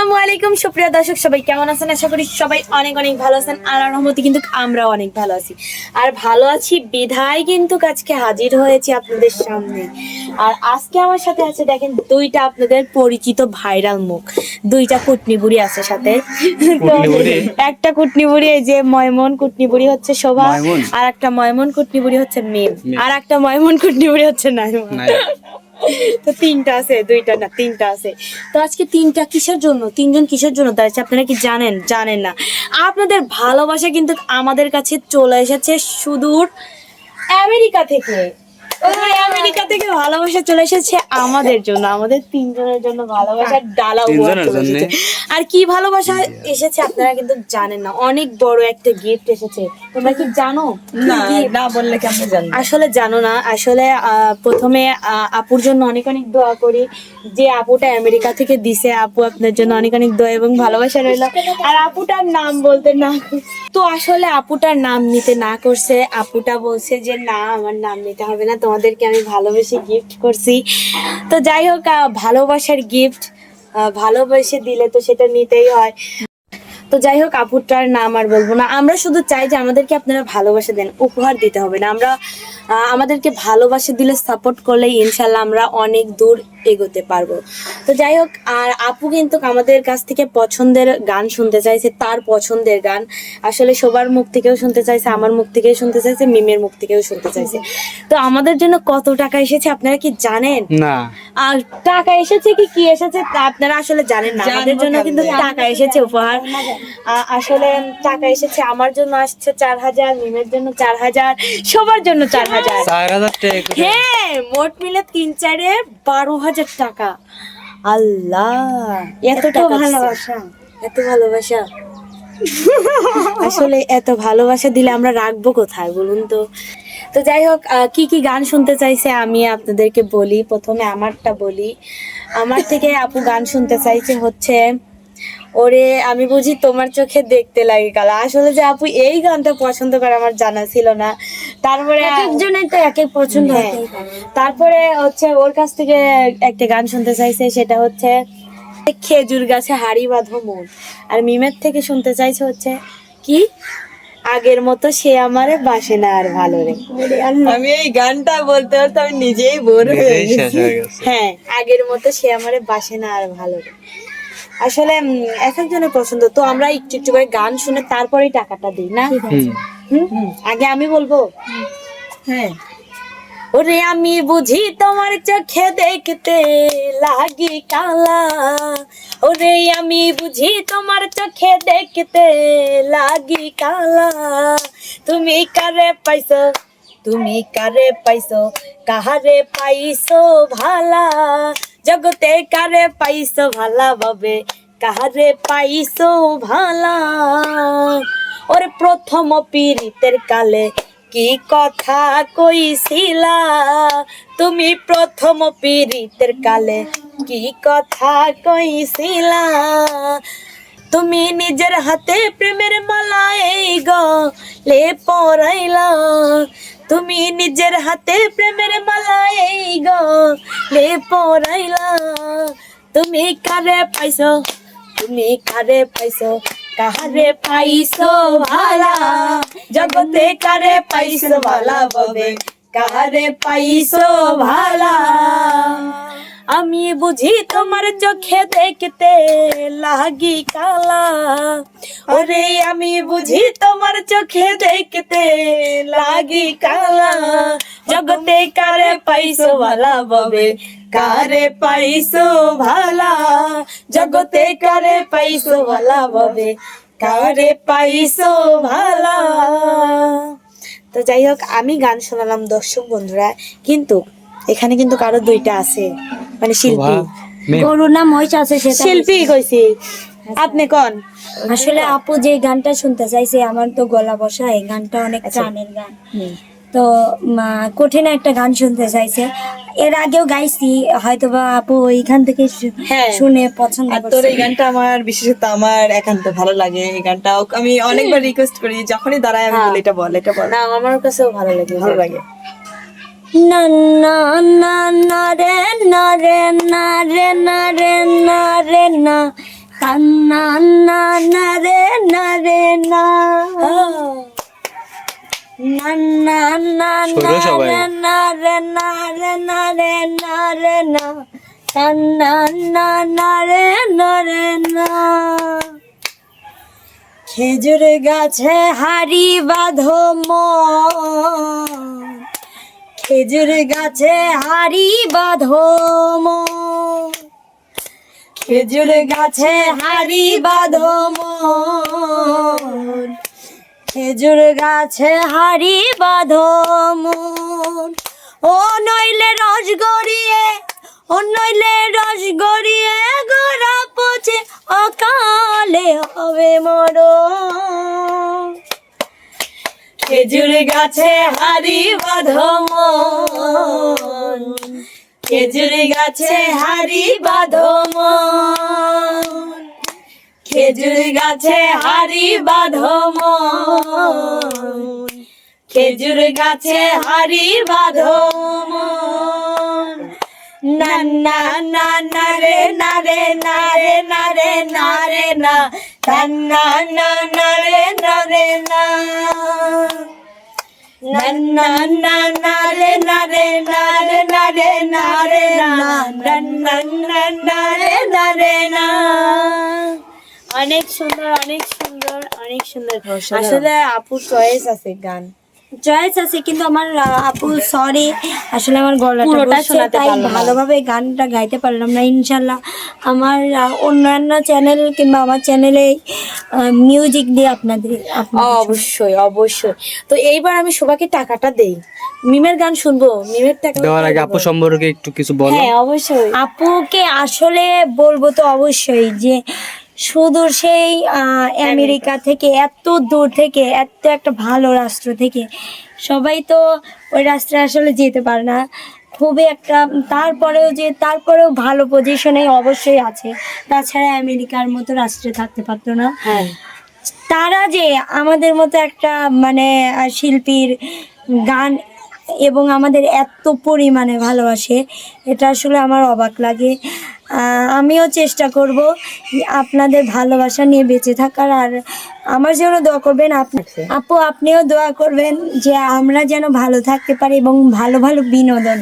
আসসালামু আলাইকুম। সুপ্রিয় দর্শক সবাই কেমন আছেন? আশা করি সবাই অনেক অনেক ভালো আছেন। আল্লাহর রহমতে কিন্তু আমরা অনেক ভালো আছি। আর ভালো আছি বিধায় কিন্তু আজকে হাজির হয়েছি আপনাদের সামনে। আর আজকে আমার সাথে আছে দেখেন দুইটা আপনাদের পরিচিত ভাইরাল মুখ। দুইটা কুটনি বুড়ি আছে সাথে। তো একটা কুটনি বুড়ি এই যে ময়মন কুটনি বুড়ি হচ্ছে শোভা। আর একটা ময়মন কুটনি বুড়ি হচ্ছে মেম। আর একটা ময়মন কুটনি বুড়ি হচ্ছে নাইমন নাই। তো তিনটা আছে, দুইটা না, তিনটা আছে। তো আজকে তিনটা কিসের জন্য? তিনজন কিসের জন্য? দাঁড়িয়েছে আপনারা কি জানেন? জানেন না। আপনাদের ভালোবাসা কিন্তু আমাদের কাছে চলে এসেছে সুদূর আমেরিকা থেকে। আমেরিকা থেকে ভালোবাসা চলে এসেছে আমাদের জন্য আমাদের তিনজনের জন্য ভালোবাসার ডালা। আর কি ভালোবাসা এসেছে আপনারা কিন্তু জানেন না অনেক বড় একটা গিফট এসেছে। তোমরা কি জানো? না বললে কেমন জানব? আসলে জানো না আসলে প্রথমে আপুর জন্য অনেক অনেক দোয়া করি। যে আপুটা আমেরিকা থেকে দিছে আপু আপনার জন্য অনেক অনেক দোয়া এবং ভালোবাসা রইল। আর আপুটার নাম বলতে না তো আসলে আপুটার নাম নিতে না করছে আপুটা বলছে যে না আমার নাম নিতে হবে না তোমাদেরকে আমি ভালোবেসে গিফট করছি। তো যাই হোক ভালোবাসার গিফট ভালোবেসে দিলে তো সেটা নিতেই হয়। তো যাই হোক আপুরটার নাম আর বলব না। আমরা শুধু চাই যে আমাদেরকে আপনারা ভালোবাসা দেন, উপহার দিতে হবে না। আমরা আমাদেরকে ভালোবাসা দিলে সাপোর্ট করলে ইনশাল্লাহ আমরা অনেক দূর এগোতে পারব। তো যাই হোক আর আপু কিন্তু আমাদের কাছ থেকে পছন্দের গান শুনতে চাইছে তার পছন্দের গান। আসলে সবার মুখ থেকেও শুনতে চাইছে আমার মুখ থেকেও শুনতে চাইছে মিমের মুখ থেকেও শুনতে চাইছে। তো আমাদের জন্য কত টাকা এসেছে আপনারা কি জানেন? না। আর টাকা এসেছে কি কি এসেছে তা আপনারা আসলে জানেন না। আমাদের জন্য কিন্তু টাকা এসেছে উপহার। আসলে টাকা এসেছে আমার জন্য আসছে চার হাজার মিমের জন্য চার হাজার সবার জন্য চার হাজার? হ্যাঁ মোট মিলে তিন চারে বারো হাজার টাকা। আল্লাহ এত ভালোবাসা। এত ভালোবাসা। আসলে এত ভালোবাসা দিলে আমরা রাখব কোথায় বলুন তো? তো যাই হোক কি কি গান শুনতে চাইছে আমি আপনাদেরকে বলি। প্রথমে আমারটা বলি। আমার থেকে আপু গান শুনতে চাইছে হচ্ছে ওরে আমি বুঝি তোমার চোখে দেখতে লাগে কালা। আসলে যে আপু এই গানটা পছন্দ করে আমার জানা ছিল না। তারপরে একজনের তো এক এক পছন্দ হ্যাঁ। তারপরে হচ্ছে ওর কাছ থেকে একটা গান শুনতে চাইছে সেটা হচ্ছে খেজুর গাছে হাড়ি বাঁধো মন। আর মিমের থেকে শুনতে চাইছে হচ্ছে কি? আগের মতো সে আমারে বাসে না আর ভালো রে। আমি এই গানটা বলতে বলতে আমি নিজেই বোর হয়ে হয়ে হ্যাঁ আগের মতো সে আমারে বাসে না আর ভালো রে। আসলে এক একজনের পছন্দ। তো আমরা একটু একটু করে গান শুনে তারপরেই টাকাটা দিই না? হুম। হুম? আগে আমি বলব? হ্যাঁ। ওরে আমি বুঝি তোমার চোখে দেখতে লাগি কালা। ওরে আমি বুঝি তোমার চোখে দেখতে লাগি কালা। তুমি কারে পাইছো? তুমি কারে পাইছো? কাহারে পাইছো ভালা? জগতে কারে পাইছো ভালা বাবে? কাহারে পাইছো ভালা? ওরে প্রথম পীড়িতের কালে কি কথা কইছিলা? তুমি প্রথম পীড়িতের কালে কি কথা কইছিলা? তুমি নিজের হাতে প্রেমের মালা এই গ লে পরাইলা তুমি নিজের হাতে প্রেমের মালা এই গো, লে পড়াইলা তুমি কারে পাইছো? তুমি কারে পাইছো? কাহারে পাইছো ভালা? জগতে কারে পাইছো ভালা ববে কাহারে পাইছো ভালা? আমি বুঝি তোমার চোখে দেখতে লাগি কালা। ওরে আমি বুঝি তোমার চোখে দেখতে লাগি কালা। জগতে কারে পাইছো ভালা ববে? কারে পাইছো ভালা? জগতে কারে পাইছো ভালা ববে? কারে পাইছো ভালা? তো যাই হোক, আমি গান শোনালাম দর্শক বন্ধুরা, কিন্তু এখানে কিন্তু কারও দুইটা আছে মানে শিল্পী। গরুর নাম হয়েছে আছে সেটা শিল্পী কইছি। আপনি কোন? আসলে আপু যে গানটা শুনতে চাইছে আমার তো গলা বসা এই গানটা অনেক আচ্ছা। প্রাণের গান। তো কঠিন একটা গান শুনতে চাইছে। এর আগেও গাইছি হয়তোবা আপু এইখান থেকে হ্যাঁ। শুনে পছন্দ আর তোর করছে এই গানটা আমার বিশেষত আমার একান্ত ভালো লাগে এই গানটা আমি অনেকবার রিকোয়েস্ট করি যখনই দাঁড়ায় আমি হ্যাঁ। বলি এটা বল এটা বল। না আমার কাছেও ভালো লাগে ভালো লাগে। না না না না রে না রে না রে না রে না রে না না না না রে না রে না না না না শোনো না রে না রে না রে না রে না রে না না না না রে না রে না খেজুর গাছে হাড়ি বাঁধো মন খেজুর গাছে হাড়ি বাঁধো খেজুর গাছে হাড়ি বাঁধো খেজুর গাছে হাড়ি বাঁধো ও নইলে রস গড়িয়ে, ও নইলে রস গড়িয়ে গোড়া পচে অকালে হবে মরো খেজুর গাছে হাড়ি বাঁধো মন খেজুর গাছে হাড়ি বাঁধো খেজুর গাছে হাড়ি বাঁধো মন খেজুর গাছে হাড়ি বাঁধো মন না না না না রে না রে না রে না রে না রে, না। না না na রে না রে না না na na na রে না রে না রে না রে না রে না na na na na re na re na অনেক সুন্দর অনেক সুন্দর অনেক সুন্দর আসলে আপুর চয়েস আছে গান চয়েস আছে কিন্তু আমার আপু সরি আসলে আমার গলাটা পুরোটা শোনাতে তাই পারলাম। না। ভালোভাবে গানটা গাইতে পারলাম না ইনশাল্লাহ আমার অন্যান্য চ্যানেল কিংবা আমার চ্যানেলে মিউজিক দিয়ে আপনাদের আপনাদের অবশ্যই অবশ্যই। তো এইবার আমি সবাইকে টাকাটা দেই। মিমের গান শুনব? মিমের টাকা দেওয়ার আগে আপু সম্পর্কে একটু কিছু বলো। হ্যাঁ অবশ্যই। আপুকে আসলে বলব তো অবশ্যই যে শুধু সেই আমেরিকা থেকে এত দূর থেকে এত একটা ভালো রাষ্ট্র থেকে সবাই তো ওই রাষ্ট্রে আসলে যেতে পারে না। খুবই একটা তারপরেও যে তারপরেও ভালো পজিশনে অবশ্যই আছে। তাছাড়া আমেরিকার মতো রাষ্ট্রে থাকতে পারতো না। হ্যাঁ। তারা যে আমাদের মতো একটা মানে শিল্পীর গান এবং আমাদের এত পরিমাণে ভালোবাসে এটা আসলে আমার অবাক লাগে। আমিও চেষ্টা করব আপনাদের ভালোবাসা নিয়ে বেঁচে থাকার আর আমার জন্য দোয়া করবেন আপনি আপু আপনিও দোয়া করবেন যে আমরা যেন ভালো থাকতে পারি এবং ভালো ভালো বিনোদন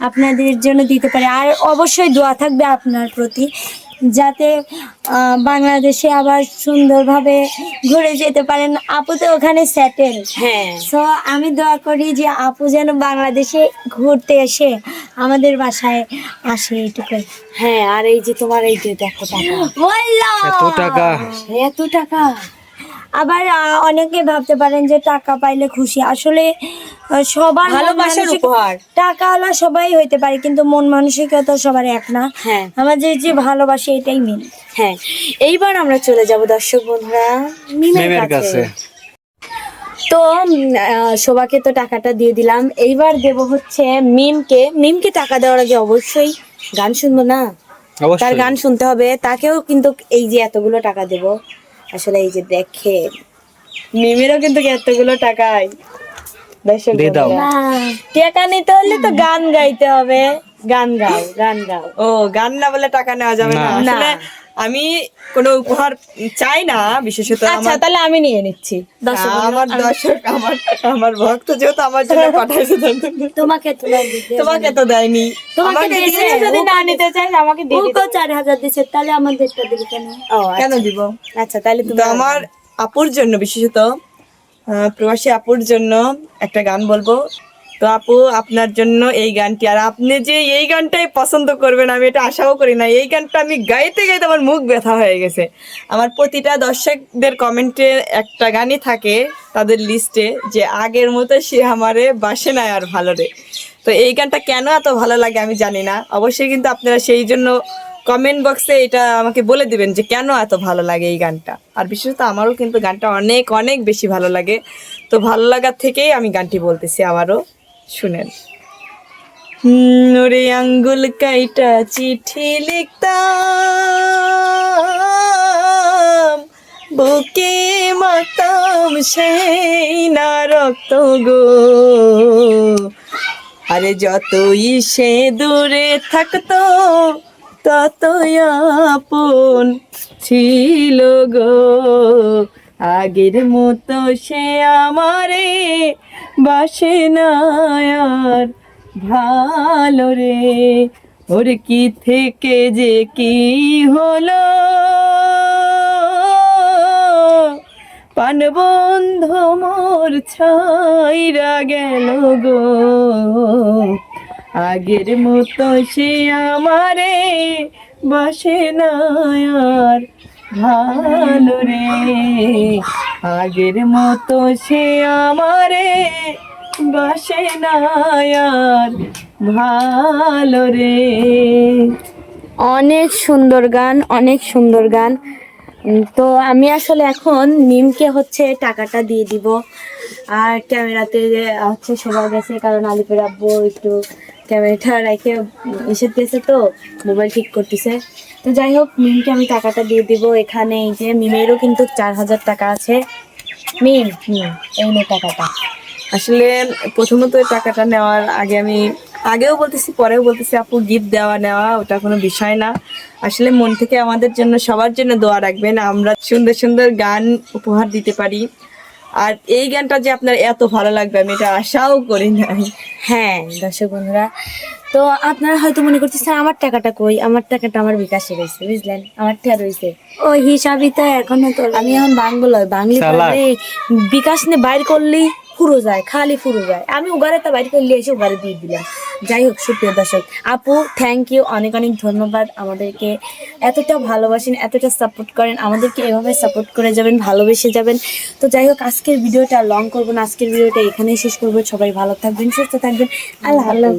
আপনাদের জন্য দিতে পারি। আর অবশ্যই দোয়া থাকবে আপনার প্রতি। যাতে বাংলাদেশে আবার সুন্দরভাবে ঘুরে যেতে পারেন। আপু তো ওখানে সেটেল হ্যাঁ। সো আমি দোয়া করি যে আপু যেন বাংলাদেশে ঘুরতে এসে আমাদের বাসায় আসে এইটুকুই হ্যাঁ আর এই যে তোমার এই যে দেখো টাকা। এত টাকা। এত টাকা। আবার অনেকে ভাবতে পারেন যে টাকা পাইলে খুশি। আসলে সবার ভালোবাসার উপহার। টাকাওয়ালা সবাই হইতে পারে কিন্তু মন মানসিকতা সবার এক না। হ্যাঁ। আমাদের যে ভালোবাসে এটাই মেন হ্যাঁ। এইবার আমরা চলে যাব দর্শক বন্ধুরা মিমের কাছে। তো শোভাকে তো টাকাটা দিয়ে দিলাম। এইবার দেব হচ্ছে মিমকে। মিমকে টাকা দেওয়ার আগে অবশ্যই গান শুনব না? তার গান শুনতে হবে। তাকেও কিন্তু এই যে এতগুলো টাকা দেব। আসলে এই যে দেখে মিমেরও কিন্তু এতগুলো দিয়ে দাও। টাকা নিতে হলে তো গান গাইতে হবে। গান গাও গান গাও। ও গান না বলে টাকা নেওয়া যাবে না। না। আসলে আমি কোনো উপহার চাই না বিশেষত আচ্ছা তাহলে আমি নিয়ে নিচ্ছি। আমার আমি- দর্শক আমার আমার ভক্ত যেহেতু আমার জন্য পাঠাইছে তোমাকে তোমাকে তো দেয়নি। তোমাকে দিয়েছে। যদি না নিতে চাই আমাকে দিয়ে চার হাজার দিচ্ছে তাহলে আমাদেরটা দিবে কেন? ও কেন আচ্ছা। দিব? আচ্ছা তাহলে তুমি আমার আপুর জন্য বিশেষত প্রবাসী আপুর জন্য একটা গান বলব। তো আপু, আপনার জন্য এই গানটি, আর আপনি যে এই গানটাই পছন্দ করবেন, আমি এটা আশাও করি না, এই গানটা আমি গাইতে গাইতে আমার মুখ ব্যথা হয়ে গেছে। আমার প্রতিটা দর্শকদের কমেন্টে একটা গানই থাকে তাদের লিস্টে যে, আগের মতো সে আমারে বাসে না আর ভালো রে। তো এই গানটা কেন এত ভালো লাগে আমি জানি না। অবশ্যই কিন্তু আপনারা সেই জন্য কমেন্ট বক্সে এটা আমাকে বলে দিবেন যে, কেন এত ভালো লাগে এই গানটা? আর বিশেষত আমারও কিন্তু গানটা অনেক অনেক বেশি ভালো লাগে। তো ভালো লাগার থেকেই আমি গানটি বলতেছি আবারও। শুনেন। ওরে আঙ্গুল কাইটা চিঠি লিখতাম, বুকে মাতাম সেই না রক্ত গো। আরে যতই সে দূরে থাকতো, ততই আপন ছিল গো। আগের মতো সে আমারে বাসে না আর ভালো রে। ওর কি থেকে যে কি হলো? পানবন্ধ মোর ছাইরা গেল গো। আগের মতো সে আমারে বাসে না আর ভালো রে আগের মতো সে আমারে বাসে না আর ভালো রে অনেক সুন্দর গান, অনেক সুন্দর গান। তো আমি আসলে এখন নিমকে হচ্ছে টাকাটা দিয়ে দিব। আর ক্যামেরাতে হচ্ছে সবার গেছে, কারণ আলিপুর আব্বু একটু ক্যামেরাটা রেখে এসে গেছে তো, মোবাইল ঠিক করতেছে। তো যাই হোক মিমকে আমি টাকাটা দিয়ে দিব এখানে। এই যে মিমেরও কিন্তু চার হাজার টাকা আছে। মিম এই নে টাকাটা। আসলে প্রথমত এই টাকাটা নেওয়ার আগে আমি আগেও বলতেছি পরেও বলতেছি আপু গিফট দেওয়া নেওয়া ওটা কোনো বিষয় না। আসলে মন থেকে আমাদের জন্য সবার জন্য দোয়া রাখবেন। আমরা সুন্দর সুন্দর গান উপহার দিতে পারি। আর এই গানটা যে আপনার এত ভালো লাগবে আমি এটা আশাও করি নাই। হ্যাঁ দর্শক বন্ধুরা তো আপনারা হয়তো মনে করতেছেন আমার টাকাটা কই? আমার টাকাটা আমার বিকাশে রয়েছে বুঝলেন? আমার টাকা রয়েছে। ওই হিসাবই তো এখনও তো আমি এখন বাংলা বাংলা বিকাশ নিয়ে বাইর করলেই ফুরো যায় খালি ফুরো যায়। আমি উগারে তো বাইর করলে এসে উগারে দিয়ে দিলাম। যাই হোক সুপ্রিয় দর্শক আপু থ্যাংক ইউ অনেক অনেক ধন্যবাদ আমাদেরকে এতটা ভালোবাসেন এতটা সাপোর্ট করেন আমাদেরকে এভাবে সাপোর্ট করে যাবেন ভালোবেসে যাবেন। তো যাই হোক আজকের ভিডিওটা লং করব না আজকের ভিডিওটা এখানেই শেষ করব। সবাই ভালো থাকবেন সুস্থ থাকবেন। আল্লাহ আল্লাহ